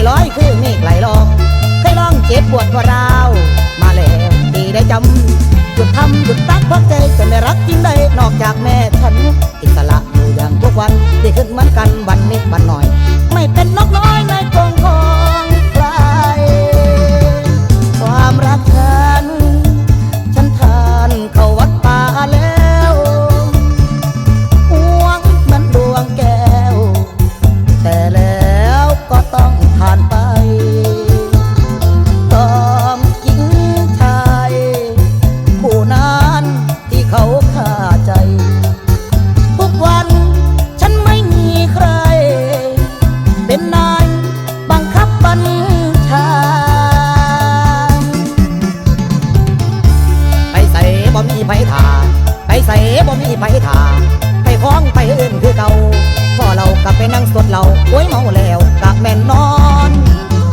ใจร้อยคือเมฆไหลลองเคยลองเจ็บปวดกว่าราว มาแล้วที่ได้จำหยุดทำหยุดตักเพราะใจจะไม่รักจริงได้นอกจากแม่ฉันอิสระอยู่อย่างทุกวันได้ขึ้นเหมือนกันวันนิดวันหน่อย งคับบัญชาไปใส่บ่มีไผทาไปใส่บ่มีไผทาไปคล้องไปอื่นคือเก่าพ่อเรากลับไปนั่งสดเราโอ้ยเมาแล้วกะแม่นนอน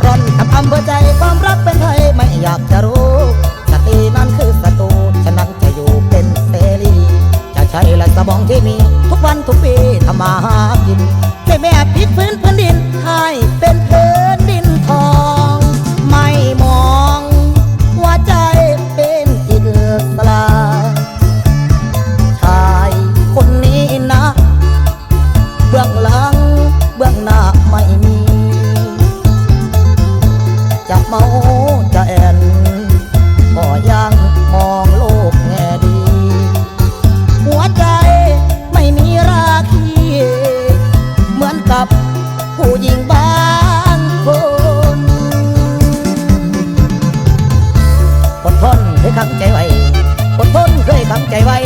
ร่อนกับอำเภอใจความรักเป็นไทยไม่อยากจะรู้สตินั้นคือศัตรูฉะนั้นจะอยู่เป็นเสรีจะใช้ละสมองที่มี ทุกวันทุกปีทำมาหากิน เมาจะแอนก็ยังมองโลกแง่ดี หัวใจไม่มีราคี เหมือนกับผู้หญิงบ้างคนอดทนเคยขังใจไว้อดทนเคยขังใจไว้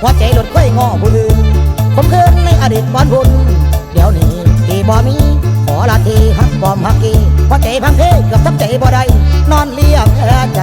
หัวใจหลุดค่อยงอผู้ลืมผมคืนในอดีตวันพุ่นเดี๋ยวนี้ที่บ่มี ลาทีหักบอมหักกีหัวใจพังเพกับทับเจบ่ได้นอนเลี้ยงแพ้ใจ